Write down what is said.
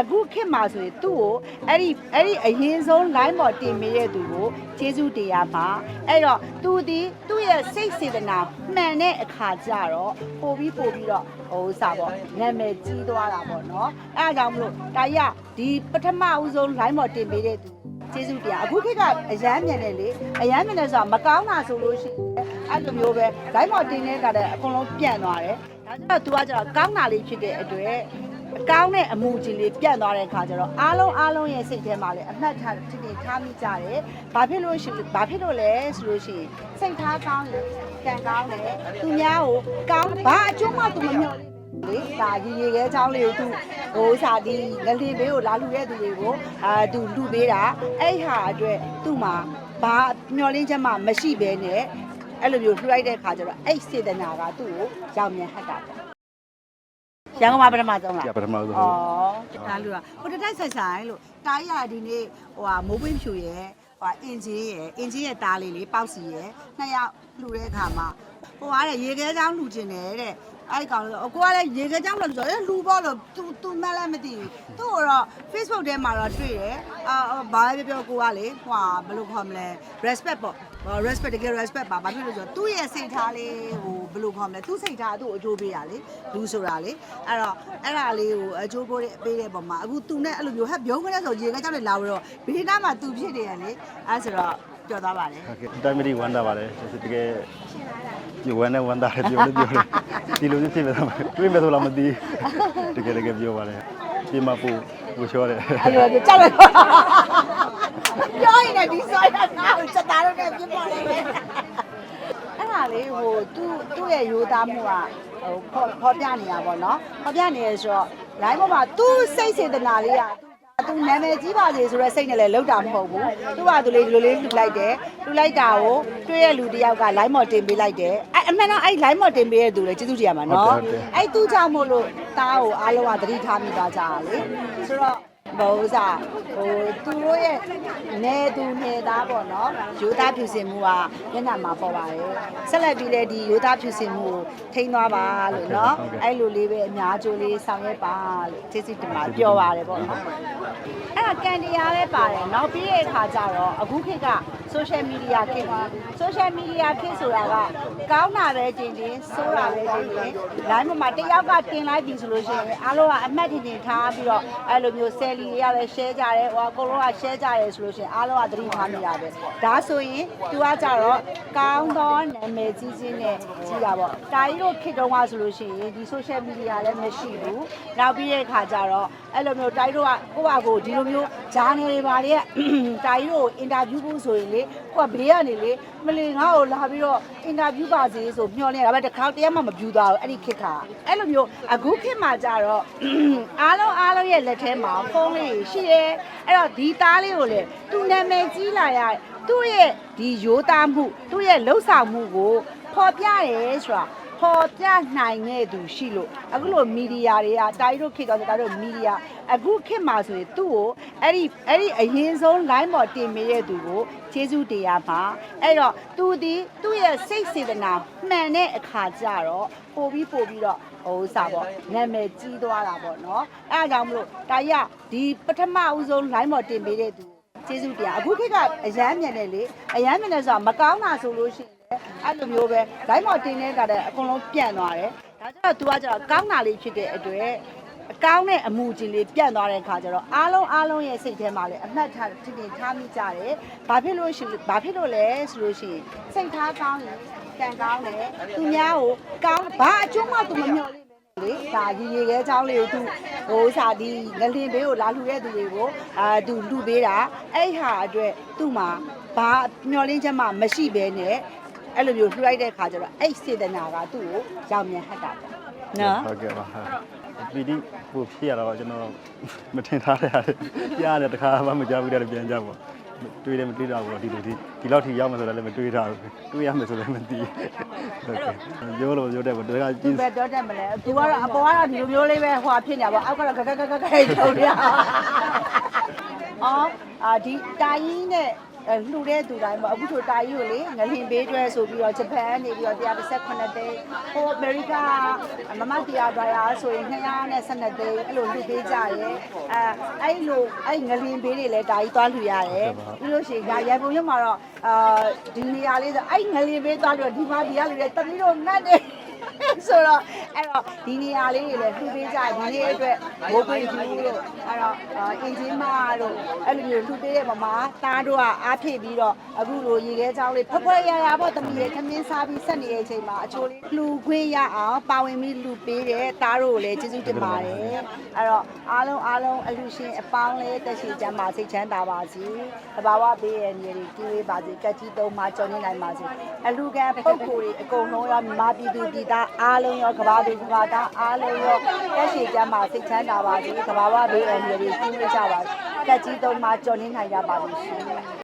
အခုခေတ်မှာဆိုရင်သူ့ကိုအဲ့ဒီအဲ့ဒီအရင်ဆုံး line ပေါ်တင်ပေးတဲ့သူကိုကျေးဇူးတရားပါအဲ့တော့သူဒီသူ့ရဲ့စိတ်စေတနာမှန်တဲ့အခါကျတော့ပို့ပြီးပို့ပြီးတော့ဟိုဥစားပေါ့နာမည်ကြီးသွားတာပေါ့နော်အဲ့ဒါကြောင့်မလို့တာရဒီပထမဦးဆုံး line ပေါ်တင်ပေးတဲ့သူကျေးဇူးတရားအခုခေတ်ကအရန်မြန်တယ်လေအရန်မြန်တယ်ဆိုတာမကောင်းတာဆိုလို့ရှိရင်အဲ့လိုမျိုးပဲ line ပေါ်တင်နေတဲ့ကတည်းကအကုန်လုံးပြန့်သွားတယ်ဒါကြောင့် तू ကကျတော့ကောင်းတာလေးဖြစ်တဲ့အတွက်အ ကောင်းတဲ့အမှုကြီးလေးပြန့်သွားတဲ့အခါကျတော့အားလုံးအားလုံးရဲ့စိတ်ထဲမှာလည်းအမှတ်ထားတင်တင်ထားမိကြတယ်။ဘာဖြစ်လို့ရှိဘာဖြစ်လို့လဲဆိုလို့ရှိရင်စိတ်ထားကောင်းရင်ကံကောင်းတယ်။သူများကိုကောင်းဘာအကျိုးမှသူမမျှော်လင့်ဘူးလေဒါရီရီခဲချောင်းလေးကိုသူဟိုစာဒီငလင်ဘေးကိုလာလူတဲ့သူတွေကိုအာသူလူပေးတာအဲ့ဟာအတွက်သူ့မှာဘာမျှော်လင့်ချက်မှမရှိဘဲနဲ့အဲ့လိုမျိုးလှူလိုက်တဲ့အခါကျတော့အဲ့စေတနာကသူ့ကိုရောင်မြန်ဟတ်တာပေါ့ ရန်ကုန်မှာပထမဆုံးလားပြပထမဆုံးဩဒါလူကဟိုတတိုက်ဆိုင်ဆိုင်လို့တားရဒီနေ့ဟိုဟာမိုးပွင့်ဖြူရဲ့ဟိုဟာအင်ဂျင်ရဲ့အင်ဂျင်ရဲ့တားလေးလေးပေါက်စီရဲ့နှစ်ယောက်လှူတဲ့အခါမှာဟိုကတဲ့ရေခဲချောင်းလှူကျင်တယ်တဲ့ အဲ့ဒီကောင်လို့အကိုကလည်းရေခဲချောင်းလို့ဆိုတော့လှူပေါ့လို့သူသူမှတ်လည်းမသိဘူးသူ့ကိုတော့ Facebook ထဲမှာတော့တွေ့တယ်အာဘာပဲပြောပြောကိုကလေဟိုဟာဘယ်လိုခေါ်မလဲ respect ပေါ့ဟို respect တကယ် respect ပါဘာဖြစ်လို့လဲဆိုတော့သူ့ရဲ့စိတ်ထားလေးဟိုဘယ်လိုခေါ်မလဲသူ့စိတ်ထားသူ့အကျိုးပေးတာလေလူဆိုတာလေအဲ့တော့အဲ့ဒါလေးကိုအကျိုးပေးပေးတဲ့ပုံမှာအခုသူနဲ့အဲ့လိုမျိုးဟဲ့ပြုံးခနဲ့ဆိုရေကကြောက်နေလာပြီးတော့ဘေးနားမှာသူဖြစ်နေရလေအဲ့ဆိုတော့ပြောသွားပါတယ်ဟုတ်ကဲ့တိုင်းမီဝမ်းတာပါတယ်တကယ် ဒီဝမ်းနဲ့ဝမ်းတာတယ်ပြောလို့ပြောတယ်ဒီလိုမျိုးဖြစ်နေတော့တွေးမယ်ဆိုလားမသိတကယ်တကယ်ပြောပါတယ်ပြင်မပူပူချောတယ်အဲ့လိုကြောက်လိုက်ပြောရင်လည်းဒီဆိုရတာကိုစတားတော့နဲ့ပြပေါ်နေပဲအဲ့ဒါလေးဟိုသူ့သူ့ရဲ့ရိုးသားမှုကဟိုဖော်ဖော်ပြနေတာပေါ့နော်ဖော်ပြနေရဆိုတော့ line ပေါ်မှာသူ့စိတ်စေတနာလေးက သူနာမည်ကြီးပါစေဆိုတော့စိတ်နဲ့လည်းလောက်တာမဟုတ်ဘူးသူ့ဘာသူလေးဒီလိုလေးလှူလိုက်တယ်လှူလိုက်တာကိုတွေ့ရလူတယောက်က line မော်တင်ပေးလိုက်တယ်အဲ့အမှန်တော့အဲ့ line မော်တင်ပေးတဲ့သူလေကျေးဇူးတရားမှာနော်အဲ့သူ့ကြောင့်မို့လို့တားကိုအားလုံးကသတိထားမိသွားကြတာလေဆိုတော့ ဘောဥစားဟိုသူတို့ရဲ့နေသူနေသားပေါ့နော်ယူသားဖြူစင်မှုကမျက်နှာမှာပေါ်ပါတယ်ဆက်လက်ပြီးလည်းဒီယူသားဖြူစင်မှုကိုထိန်းသွားပါလို့နော်အဲ့လိုလေးပဲအများကျိုးလေးဆောင်ရွက်ပါလို့ကျေးဇူးတင်ပါပြောပါတယ်ပေါ့နော်အဲ့ဒါကန်တရားပဲပါတယ်နောက်ပြီးတဲ့အခါကျတော့အခုခေတ်က social media ခေတ်ပါ social media ခေတ်ဆိုတာကကောင်းတာပဲကျင်ချင်းဆိုးတာပဲကျင်ချင်း line မှာတယောက်ကတင်လိုက်ပြီဆိုလို့ရှိရင်အားလုံးကအမှတ်ထင်ထင်ထားပြီးတော့အဲ့လိုမျိုး selly တွေကလည်း share ကြတယ်ဟိုအကုန်လုံးက share ကြတယ်ဆိုလို့ရှိရင်အားလုံးကသတိထားမိတာပဲဒါဆိုရင် तू ကကြတော့ကောင်းသောနာမည်ကြီးချင်းနဲ့ကြီးတာပေါ့တာကြီးတို့ခေတ်တုန်းကဆိုလို့ရှိရင်ဒီ social media လည်းမရှိဘူးနောက်ပြီးတဲ့အခါကျတော့အဲ့လိုမျိုးတာကြီးတို့ကကိုယ့်ဘာကိုဒီလိုမျိုးဂျာနယ်တွေပါလေတာကြီးတို့အင်တာဗျူးဖို့ဆိုရင်လေကိုကဘေးကနေလေမလီငါ့ကိုလာပြီးတော့အင်တာဗျူးပါစေဆိုမျှော်နေတာဒါပေမဲ့တစ်ခါတည်းမှမဗျူးသွားဘူးအဲ့ဒီခေတ်ကအဲ့လိုမျိုးအခုခေတ်မှာကြတော့အားလုံးအားလုံးရဲ့လက်ထဲမှာဖုန်းလေးရှိရဲအဲ့တော့ဒီသားလေးကိုလေသူနာမည်ကြီးလာရသူ့ရဲ့ဒီရိုးသားမှုသူ့ရဲ့လှုပ်ဆောင်မှုကိုဖော်ပြရဲဆိုတာ ပေါ်ပြနိုင်တဲ့သူရှိလို့အခုလိုမီဒီယာတွေကတိုင်းတို့ခေတ်တော့တိုင်းတို့မီဒီယာအခုခေတ်မှာဆိုရင်သူ့ကိုအဲ့ဒီအဲ့ဒီအရင်ဆုံး line ပေါ်တင်ပေးတဲ့သူကိုကျေးဇူးတရားပါအဲ့တော့သူဒီသူ့ရဲ့စိတ်စေတနာမှန်တဲ့အခါကျတော့ပို့ပြီးပို့ပြီးတော့ဟိုဥစားပေါ့နာမည်ကြီးသွားတာပေါ့နော်အဲ့ဒါကြောင့်မလို့တာရဒီပထမဦးဆုံး line ပေါ်တင်ပေးတဲ့သူကျေးဇူးတရားအခုခေတ်ကအရန်မြန်တယ်လေအရန်မြန်တယ်ဆိုတာမကောင်းတာဆိုလို့ရှိရင် အဲ့လိုမျိုးပဲ line မော်တင်တဲ့ကတည်းကအကုန်လုံးပြန့်သွားတယ်ဒါကြတော့ तू ကကျတော့ကောင်းတာလေးဖြစ်တဲ့အတွက်အကောင်းတဲ့အမှုကြီးလေးပြန့်သွားတဲ့အခါကျတော့အားလုံးအားလုံးရဲ့စိတ်ထဲမှာလည်းအမှတ်ထားတင်တင်ထားမိကြတယ်ဘာဖြစ်လို့ရှိဘာဖြစ်လို့လဲဆိုလို့ရှိရင်စိတ်ထားကောင်းရင်ကံကောင်းတယ်သူများကိုကောင်းဘာအကျိုးမှ तू မမျှော်လင့်လေဒါရီရီခဲချောင်းလေးကိုသူဟိုစာဒီငလင်ဘေးကိုလာလှူတဲ့သူတွေကိုအာသူလှူပေးတာအဲ့ဟာအတွက်သူ့မှာဘာမျောလင်းချက်မှမရှိဘဲနဲ့ အဲ့လိုမျိုးလှူလိုက်တဲ့ခါကျတော့အဲ့စေတနာကသူ့ကိုရောင်မြန်ဟတ်တာပေါ့နော်ဟုတ်ကဲ့ပါဟာပီတိပူဖြစ်ရတော့ကျွန်တော်မထင်ထားတဲ့ဟာကြားတယ်တခါမှမကြားဘူးတဲ့ပြန်ကြပေါ့တွေးတယ်မတွေးတော့ဘူးဒီလိုဒီဒီလောက်ထိရောက်မှဆိုတော့လည်းမတွေးထားဘူးတွေးရမယ်ဆိုလည်းမသိဟုတ်ကဲ့ပြောလို့ပြောတယ်ပေါ့တခါကြဒီည့်ဘက်တော့တက်မလဲသူကတော့အပေါ်ကတော့ဒီလိုမျိုးလေးပဲဟွာဖြစ်နေတာပေါ့အောက်ကတော့ဂဂဂဂဂထုံရအော်အာဒီတာကြီးနဲ့အဲ လှူတဲ့သူတိုင်းပေါ့အခုဆိုတာကြီးကိုလေငလင်ပေးကျွဲဆိုပြီးတော့ဂျပန်ကနေပြီးတော့118သိန်းဟိုအမေရိကမမတရားဒရိုင်ယာဆိုရင်212သိန်းအဲ့လိုလှူပေးကြရဲအဲအဲ့လိုအဲ့ငလင်ပေးတွေလည်းဒါကြီးသွားလှူရတယ်ပြီးလို့ရှိရင်ဒါရန်ကုန်မြို့မှာတော့အာဒီနေရာလေးဆိုအဲ့ငလင်ပေးသွားလို့ဒီမှာဒီကလူတွေတမီးတို့ငတ်နေ ဆိုတော့အဲ့တော့ဒီနေရာလေးတွေလည်းလှူပေးကြတယ်ဒီနေ့အတွက်ဘိုးကွင်းကြီးတို့အဲ့တော့အင်ဂျင်မာတို့အဲ့လိုမျိုးလှူပေးတဲ့ပမာသားတို့ကအားဖြည့်ပြီးတော့အခုလိုရေခဲချောင်းလေးဖွက်ဖွက်ရရပေါ့တမီးရဲ့ခမင်းစားပြီးဆက်နေတဲ့အချိန်မှာအချိုးလေးလှူခွင့်ရအောင်ပါဝင်ပြီးလှူပေးတဲ့သားတို့ကိုလည်းကျေးဇူးတင်ပါတယ်အဲ့တော့အားလုံးအားလုံးအလူရှင်အပေါင်းလေးတက်ရှိချမ်းပါစိတ်ချမ်းသာပါစေတဘာဝပေးရဲ့နေတွေကြည်ဝေးပါစေကက်ကြီးသုံးပါကြော်နေနိုင်ပါစေအလူကံပုဂ္ဂိုလ်တွေအကုန်လုံးရောမြန်မာပြည်သူပြည်သားအားလုံးရောကဘာသူကဘာသားအားလုံးရောတက်ရှိချမ်းပါစိတ်ချမ်းသာပါစေတဘာဝပေးရဲ့နေတွေကြည်ဝေးကြပါစေကက်ကြီးသုံးပါကြော်နေနိုင်ကြပါစေရှင်